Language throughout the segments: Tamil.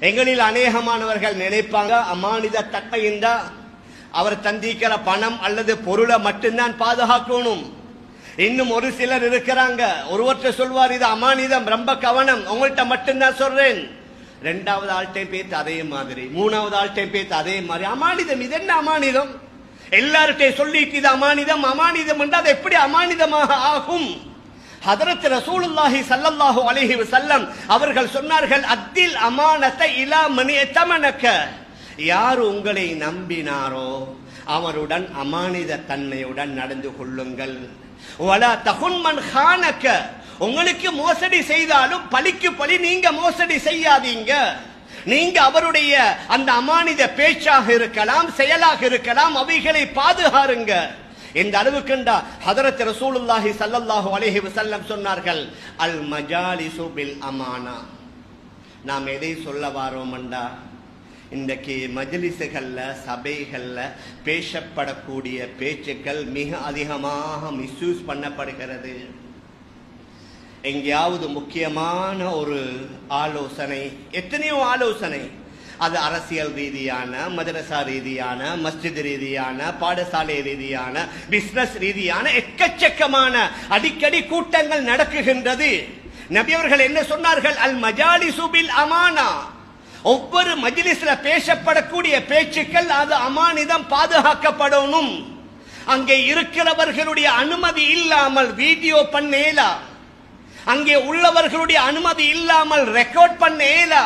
எங்களில் அநேகமானவர்கள் நினைப்பாங்க அமானித தன்மை என்றா அவர் தந்திக்கிற பணம் அல்லது பொருளை மட்டும்தான் பாதுகாக்கணும். இன்னும் ஒரு சிலர் இருக்கிறாங்க. ஒருவற்ற சொல்வார் இது அமானிதம் ரொம்ப கவனம். உங்கள்கிட்ட மட்டும்தான் சொல்றேன். ரெண்டாவது ஆள்கிட்ட பேத்து அதே மாதிரி. மூணாவது ஆள்கிட்ட பேத்து அதே மாதிரி. அமானிதம் இது என்ன அமானிதம்? எல்லார்கிட்டையும் சொல்லிட்டு இது அமானிதம் அமானிதம் என்றால் அது எப்படி அமானிதமாக ஆகும்? ஹதரத் ரசூலுல்லாஹி சல்லல்லாஹு அலைஹி வஸல்லம் அவர்கள் சொன்னார்கள் அத்தில் அமானத்தை இலா மணி தமனக்க. யார் உங்களை நம்பினாரோ அவருடன் அமானித தன்மையுடன் நடந்து கொள்ளுங்கள். வலா தகுன்மன் ஹானக்க. உங்களுக்கு மோசடி செய்தாலும் பழிக்கு பழி நீங்க மோசடி செய்யாதீங்க. நீங்க அவருடைய அந்த அமானித பேச்சாக இருக்கலாம் செயலாக இருக்கலாம் அவைகளை பாதுகாருங்க. இந்த அளவுக்குண்டா ஹதரத் ரசூலுல்லாஹி சல்லல்லாஹு அலைஹி வஸல்லம் சொன்னார்கள் அல் மஜாலிசு பில் அமானா நாம் எதை சொல்ல வாரோம்டா இன்றைக்கு மஜ்லிசுகளில் சபைகளில் பேசப்படக்கூடிய பேச்சுக்கள் மிக அதிகமாக மிஸ்யூஸ் பண்ணப்படுகிறது. எங்கேயாவது முக்கியமான ஒரு ஆலோசனை எத்தனையோ ஆலோசனை அது அரசியல் ரீதியான மதரசா ரீதியான மஸ்ஜித் ரீதியான பாடசாலை ரீதியான பிசினஸ் ரீதியான எக்கச்சக்கமான அடிக்கடி கூட்டங்கள் நடக்குகின்றது. நபி அவர்கள் என்ன சொன்னார்கள்? அல் மஜாலி சுபில் அமானா. ஒவ்வொரு மஜிலிஸ்ல பேசப்படக்கூடிய பேச்சுக்கள் அது அமானிதம் பாதுகாக்கப்படணும். அங்கே இருக்கிறவர்களுடைய அனுமதி இல்லாமல் வீடியோ பண்ணேலா? அங்கே உள்ளவர்களுடைய அனுமதி இல்லாமல் ரெக்கார்ட் பண்ணேலா?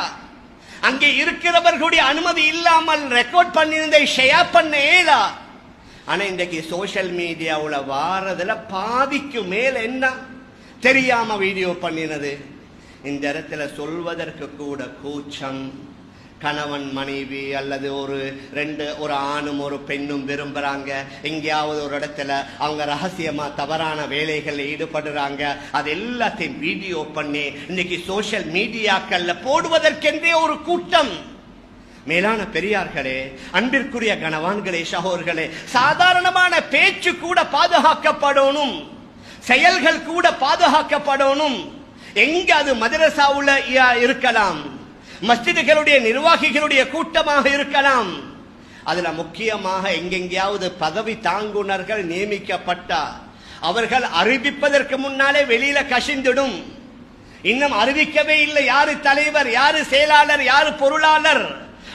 அங்கே இருக்கிறவர்களுடைய அனுமதி இல்லாமல் ரெக்கார்ட் பண்ணியிருந்த ஷேர் பண்ண ஏதா? ஆனா இன்றைக்கு சோஷியல் மீடியாவுல வாரதுல பாதிக்கு மேல என்ன? தெரியாம வீடியோ பண்ணினது. இந்த இடத்துல சொல்வதற்கு கூட கூச்சம். கணவன் மனைவி அல்லது ஒரு ரெண்டு ஒரு ஆணும் ஒரு பெண்ணும் விரும்புறாங்க. எங்கேயாவது ஒரு இடத்துல அவங்க ரகசியமா தவறான வேலைகளில் ஈடுபடுறாங்க. அது எல்லாத்தையும் வீடியோ பண்ணி இன்னைக்கு சோஷியல் மீடியாக்கள்ல போடுவதற்கென்றே ஒரு கூட்டம். மேலான பெரியார்களே அன்பிற்குரிய கணவான்களே சகோர்களே சாதாரணமான பேச்சு கூட பாதுகாக்கப்படணும். செயல்கள் கூட பாதுகாக்கப்படணும். எங்க அது மதரசாவுல இருக்கலாம். மஸ்ஜிதுகளுடைய நிர்வாகிகளுடைய கூட்டமாக இருக்கலாம். அதுல முக்கியமாக எங்கெங்கேயாவது பதவி தாங்குனர்கள் நியமிக்கப்பட்டா அவர்கள் அறிவிப்பதற்கு முன்னாலே வெளியில கசிந்திடும். இன்னும் அறிவிக்கவே இல்லை யாரு தலைவர் யாரு செயலாளர் யாரு பொருளாளர்.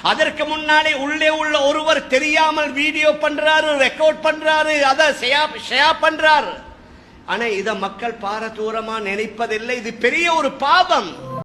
அதற்கு முன்னாலே உள்ளே உள்ள ஒருவர் தெரியாமல் வீடியோ பண்றாரு ரெக்கார்ட் பண்றாரு அதை ஷேர் பண்றாரு. ஆனா இத மக்கள் பாரதூரமா நினைப்பதில்லை. இது பெரிய ஒரு பாவம்.